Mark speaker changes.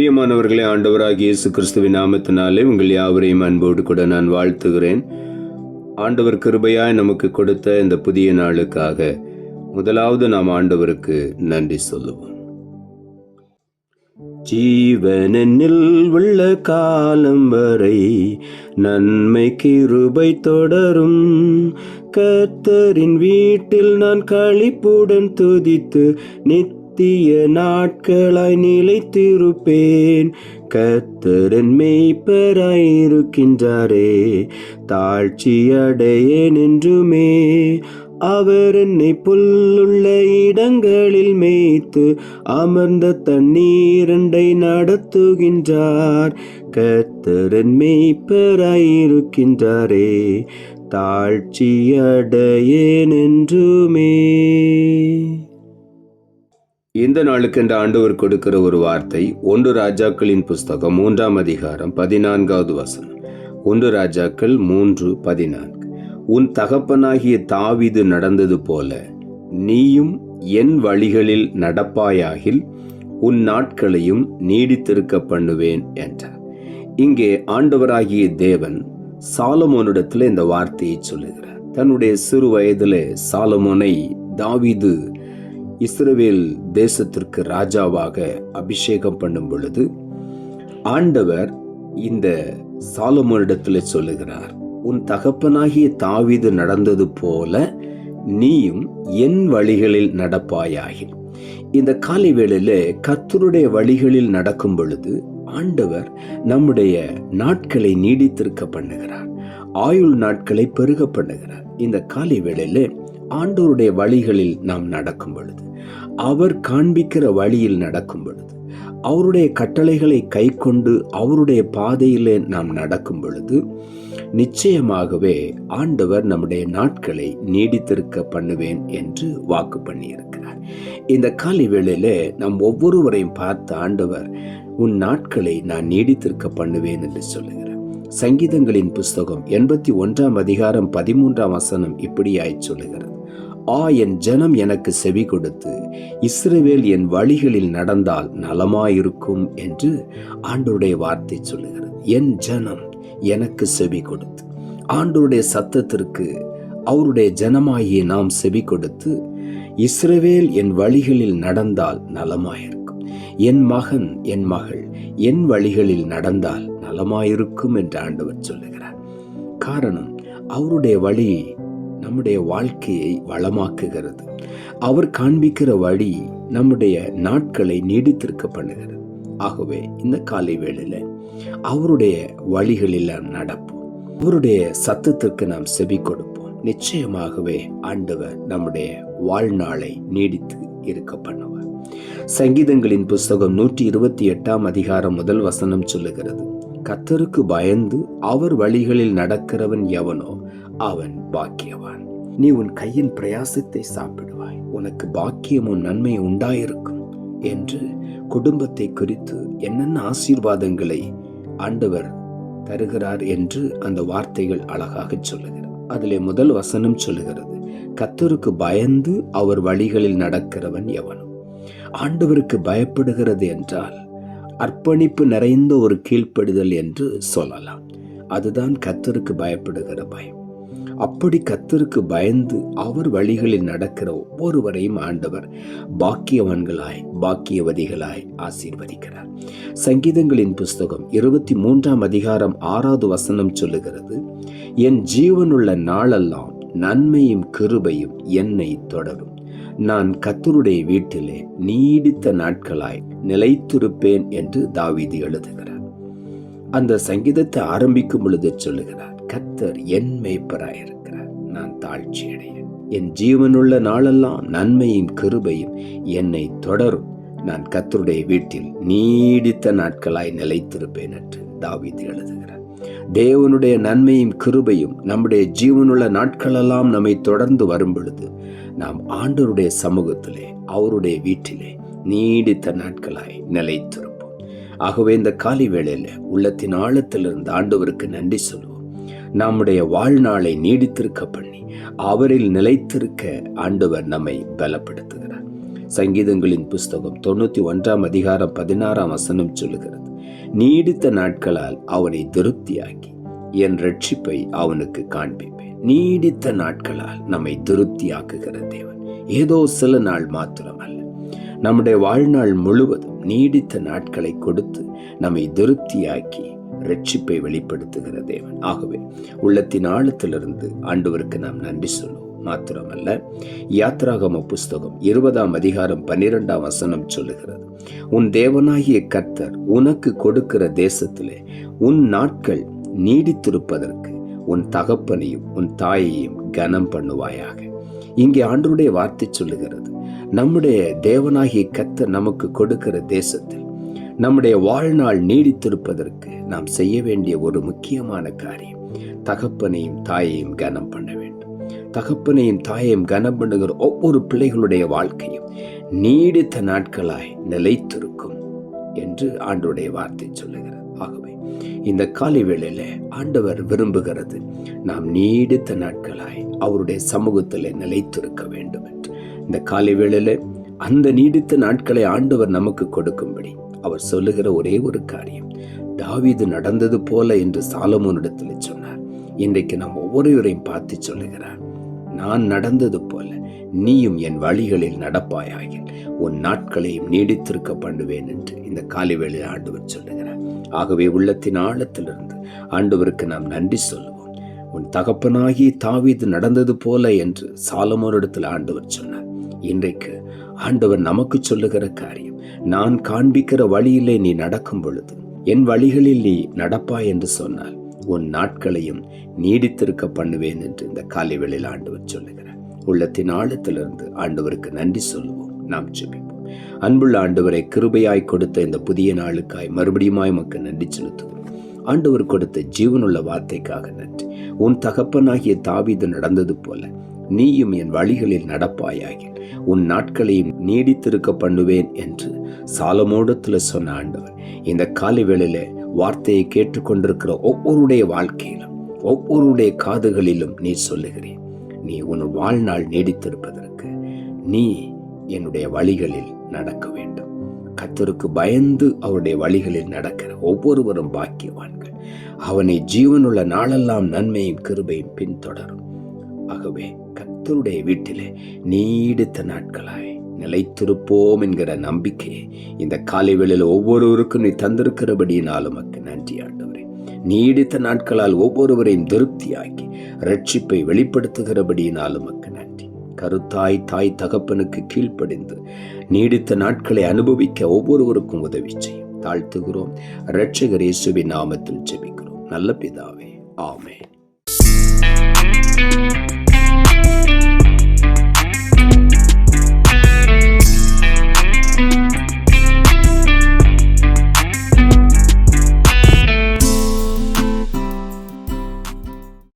Speaker 1: பிரியமானவர்களே ஆண்டவராக இயேசு கிறிஸ்துவின் நாமத்தினாலே உங்கள் யாவரையும் அன்போடு கூட நான் வாழ்த்துகிறேன். ஆண்டவர் கிருபையாய் நமக்கு கொடுத்த இந்த புதிய நாளுக்காக முதலாவது நாம் ஆண்டவருக்கு நன்றி சொல்லுவோம். ஜீவனில் உள்ள காலம் வரை நன்மை கிருபை தொடரும். கத்தரின் வீட்டில் நான் களிப்புடன் துதித்து நித்திய நாட்களாய் நிலைத்திருப்பேன். கத்தரன் மெய்ப்பராயிருக்கின்றாரே தாழ்ச்சி அடையேன் என்றுமே அவர் என்னை புல்லுள்ள இடங்களில் மேய்த்து அமர்ந்த தண்ணீரண்டை நடத்துகின்றார். கத்தரன் மெய்ப்பராயிருக்கின்றாரே தாழ்ச்சியடையேன் என்றுமே இந்த நாளுக்கென்று ஆண்டவர் கொடுக்கிற ஒரு வார்த்தை ஒன்று ராஜாக்களின் புஸ்தகம் மூன்றாம் அதிகாரம் பதினான்காவது வசனம். ஒன்று ராஜாக்கள் மூன்று பதினான்கு. உன் தகப்பனாகிய தாவிது நடந்தது போல நீயும் என் வழிகளில் நடப்பாயாகில் உன் நாட்களையும் நீடித்திருக்க பண்ணுவேன் என்றார். இங்கே ஆண்டவராகிய தேவன் சாலமோனிடத்தில் இந்த வார்த்தையை சொல்லுகிறார். தன்னுடைய சிறு வயதில் சாலமோனை தாவிது இஸ்ரவேல் தேசத்திற்கு ராஜாவாக அபிஷேகம் பண்ணும் பொழுது ஆண்டவர் இந்த சாலமோனிடத்தில் சொல்லுகிறார் உன் தகப்பனாகிய தாவிது நடந்தது போல நீயும் என் வழிகளில் நடப்பாயாகி. இந்த காலை வேளையில கத்தருடைய வழிகளில் நடக்கும் பொழுது ஆண்டவர் நம்முடைய நாட்களை நீடித்திருக்க பண்ணுகிறார் ஆயுள் நாட்களை பெருக பண்ணுகிறார். இந்த காலை வேளையில் ஆண்டோருடைய வழிகளில் நாம் நடக்கும் பொழுது அவர் காண்பிக்கிற வழியில் நடக்கும் பொழுது அவருடைய கட்டளைகளை கை கொண்டு அவருடைய பாதையிலே நாம் நடக்கும் பொழுது நிச்சயமாகவே ஆண்டவர் நம்முடைய நாட்களை நீடித்திருக்க பண்ணுவேன் என்று வாக்கு பண்ணியிருக்கிறார். இந்த காலை வேளையில நாம் ஒவ்வொருவரையும் பார்த்த ஆண்டவர் உன் நாட்களை நான் நீடித்திருக்க பண்ணுவேன் என்று சொல்லுகிறார். சங்கீதங்களின் புஸ்தகம் எண்பத்தி ஒன்றாம் அதிகாரம் பதிமூன்றாம் வசனம் இப்படியாய் சொல்லுகிறது. ஆ என் ஜனம் எனக்கு செவி கொடுத்து இஸ்ரவேல் என் வழிகளில் நடந்தால் நலமாயிருக்கும் என்று ஆண்டோடைய வார்த்தை சொல்லுகிறது. என் ஜனம் எனக்கு செவி கொடுத்து ஆண்டோருடைய சத்தத்திற்கு அவருடைய ஜனமாகிய நாம் செவி கொடுத்து இஸ்ரவேல் என் வழிகளில் நடந்தால் நலமாயிருக்கும். என் மகன் என் மகள் என் வழிகளில் நடந்தால் நலமாயிருக்கும் என்று ஆண்டவர் சொல்லுகிறார். காரணம் அவருடைய வழி நம்முடைய வாழ்க்கையை வளமாக்குகிறது. அவர் காண்பிக்கிற வழி நம்முடைய நாட்களை நீடித்திருக்க பண்ணுகிறது ஆகவே இந்த காலை வேளையில அவருடைய வழிகளில் நாம் நடப்போம். அவருடைய சத்தத்திற்கு நாம் செவி கொடுப்போம். நிச்சயமாகவே ஆண்டவர் நம்முடைய வாழ்நாளை நீடித்து இருக்க பண்ணுவார் சங்கீதங்களின் புஸ்தகம் நூற்றி இருபத்தி எட்டாம் அதிகாரம் முதல் வசனம் சொல்லுகிறது கத்தருக்கு பயந்து அவர் வழிகளில் நடக்கிறவன் எவனோ அவன் பாக்கியவான். நீ உன் கையின் பிரயாசத்தை சாப்பிடுவாய். உனக்கு பாக்கியமும் நன்மை உண்டாயிருக்கும் என்று குடும்பத்தை குறித்து என்னென்ன ஆசீர்வாதங்களை ஆண்டவர் தருகிறார் என்று அந்த வார்த்தைகள் அழகாக சொல்லுகிறது. அதிலே முதல் வசனம் சொல்லுகிறது கத்தருக்கு பயந்து அவர் வழிகளில் நடக்கிறவன் எவனும். ஆண்டவருக்கு பயப்படுகிறது என்றால் அர்ப்பணிப்பு நிறைந்த ஒரு கீழ்ப்படுதல் என்று சொல்லலாம். அதுதான் கத்தருக்கு பயப்படுகிற பயம். அப்படி கத்தருக்கு பயந்து அவர் வழிகளில் நடக்கிற ஒவ்வொருவரையும் ஆண்டவர் பாக்கியவான்களாய் பாக்கியவதிகளாய் ஆசீர்வதிக்கிறார். சங்கீதங்களின் புஸ்தகம் இருபத்தி மூன்றாம் அதிகாரம் ஆறாவது வசனம் சொல்லுகிறது என் ஜீவனுள்ள நாளெல்லாம் நன்மையும் கிருபையும் என்னை தொடரும். நான் கத்தருடைய வீட்டிலே நீடித்த நாட்களாய் நிலைத்திருப்பேன் என்று தாவிதி எழுதுகிறார். அந்த சங்கீதத்தை ஆரம்பிக்கும் பொழுது சொல்லுகிறார் கத்தர் என் மேய்ப்பராயிருக்கிறார். நான் தாழ்ச்சி அடையேன் என் ஜீவனுள்ள நாளெல்லாம் நன்மையும் கிருபையும் என்னை தொடரும். நான் கத்தருடைய வீட்டில் நீடித்த நாட்களாய் நிலைத்திருப்பேன் என்று தாவித்து எழுதுகிறார். தேவனுடைய நன்மையும் கிருபையும் நம்முடைய ஜீவனுள்ள நாட்களெல்லாம் நம்மை தொடர்ந்து வரும் பொழுது நாம் ஆண்டவருடைய சமூகத்திலே அவருடைய வீட்டிலே நீடித்த நாட்களாய் நிலைத்திருப்போம். ஆகவே இந்த காலை வேளையில உள்ளத்தின் ஆழத்திலிருந்து ஆண்டவருக்கு நன்றி சொல்வோம். நம்முடைய வாழ்நாளை நீடித்திருக்க பண்ணி அவரில் நிலைத்திருக்க ஆண்டவர் நம்மை பலப்படுத்துகிறார். சங்கீதங்களின் புஸ்தகம் தொண்ணூற்றி ஒன்றாம் அதிகாரம் பதினாறாம் வசனம் சொல்லுகிறது நீடித்த நாட்களால் அவனை திருப்தியாக்கி என் ரட்சிப்பை அவனுக்கு காண்பிப்பேன். நீடித்த நாட்களால் நம்மை திருப்தியாக்குகிற தேவன். ஏதோ சில நாள் மாத்திரமல்ல நம்முடைய வாழ்நாள் முழுவதும் நீடித்த நாட்களை கொடுத்து நம்மை திருப்தியாக்கி ரட்சிப்பை வெளிப்படுத்துகிற தேவன். ஆகவே உள்ளத்தின் ஆழத்திலிருந்து ஆண்டவருக்கு நாம் நன்றி சொல்லுவோம். மாத்திரமல்ல யாத்ராகம புஸ்தகம் இருபதாம் அதிகாரம் பன்னிரெண்டாம் வசனம் சொல்லுகிறது உன் தேவனாகிய கர்த்தர் உனக்கு கொடுக்கிற தேசத்திலே உன் நாட்கள் நீடித்திருப்பதற்கு உன் தகப்பனையும் உன் தாயையும் கனம் பண்ணுவாயாக. இங்கே ஆண்டருடைய வார்த்தை சொல்லுகிறது நம்முடைய தேவனாகிய கர்த்தர் நமக்கு கொடுக்கிற தேசத்தில் நம்முடைய வாழ்நாள் நீடித்திருப்பதற்கு நாம் செய்ய வேண்டிய ஒரு முக்கியமான காரியம். தகப்பனையும் தாயையும் கனம் பண்ண வேண்டும். தகப்பனையும் தாயையும் கனம் பண்ணுகிற ஒவ்வொரு பிள்ளைகளுடைய வாழ்க்கையும் நீடித்த நாட்களாய் நிலைத்திருக்கும் என்று ஆண்டுடைய வார்த்தை சொல்லுகிறது. ஆகவே இந்த காலை வேளையில் ஆண்டவர் விரும்புகிறது நாம் நீடித்த நாட்களாய் அவருடைய சமூகத்தில் நிலைத்திருக்க வேண்டும் என்று. இந்த காலை வேளையில் அந்த நீடித்த நாட்களை ஆண்டவர் நமக்கு கொடுக்கும்படி அவர் சொல்லுகிற ஒரே ஒரு காரியம் தாவீது நடந்தது போல என்று சாலமோனிடத்தில் சொன்னார். இன்றைக்கு நாம் ஒவ்வொருவரையும் பார்த்து சொல்லுகிறார். நான் நடந்தது போல நீயும் என் வழிகளில் நடப்பாயாகில் உன் நாட்களையும் நீடித்திருக்க பண்ணுவேன் என்று இந்த காலை வேளையில் ஆண்டவர் சொல்லுகிறார். ஆகவே உள்ளத்தின் ஆழத்திலிருந்து ஆண்டவருக்கு நாம் நன்றி சொல்லுவோம். உன் தகப்பனாகி தாவீது நடந்தது போல என்று சாலமோனிடத்தில் ஆண்டவர் சொன்னார். இன்றைக்கு ஆண்டவர் நமக்கு சொல்லுகிற காரியம் நான் காண்பிக்கிற வழியிலே நீ நடக்கும் பொழுது என் வழிகளில் நீ நடப்பாய் என்று சொன்னால் உன் நாட்களையும் நீடித்திருக்க பண்ணுவேன் என்று இந்த காலை வேளையில் ஆண்டவர் சொல்லுகிறார். உள்ளத்தின் ஆழத்திலிருந்து ஆண்டவருக்கு நன்றி சொல்லுவோம். நாம் ஜெபிப்போம். அன்புள்ள ஆண்டவரை கிருபையாய் கொடுத்த இந்த புதிய நாளுக்காய் மறுபடியுமாய் மக்கள் நன்றி செலுத்துவோம் ஆண்டவர் கொடுத்த ஜீவனுள்ள வார்த்தைக்காக நன்றி. உன் தகப்பனாகிய தாவீது நடந்தது போல நீயும் என் வழிகளில் நடப்பாயாகி உன் நாட்களையும் நீடித்திருக்க பண்ணுவேன் என்று சாலமோடத்தில் சொன்ன ஆண்டவர். இந்த காலை வேளையில் வார்த்தையை கேட்டுக்கொண்டிருக்கிற ஒவ்வொருடைய வாழ்க்கையிலும் ஒவ்வொருடைய காதுகளிலும் நீ சொல்லுகிறேன் நீ உன் வாழ்நாள் நீடித்திருப்பதற்கு நீ என்னுடைய வழிகளில் நடக்க வேண்டும். கத்தருக்கு பயந்து அவருடைய வழிகளில் நடக்கிற ஒவ்வொருவரும் பாக்கியவான்கள். அவனை ஜீவனுள்ள நாளெல்லாம் நன்மையும் கிருபையும் பின்தொடரும். ஆகவே கத்தருடைய வீட்டிலே நீடித்த நாட்களாய் நிலைத்திருப்போம் என்கிற நம்பிக்கை இந்த காலை வேளையில் ஒவ்வொருவருக்கும் நீ தந்திருக்கிறபடியினால் உமக்கு நன்றி ஆண்டவரே. நீடித்த நாட்களால் ஒவ்வொருவரையும் திருப்தியாக்கி ரட்சிப்பை வெளிப்படுத்துகிறபடியினால் உமக்கு நன்றி. கருத்தாய் தாய் தகப்பனுக்கு கீழ்ப்படிந்து நீடித்த நாட்களை அனுபவிக்க ஒவ்வொருவருக்கும் உதவி செய்யும். தாழ்த்துகிறோம். ரட்சகர் இயேசுவின் நாமத்தில் ஜெபிக்கிறோம். நல்ல பிதாவே. ஆமே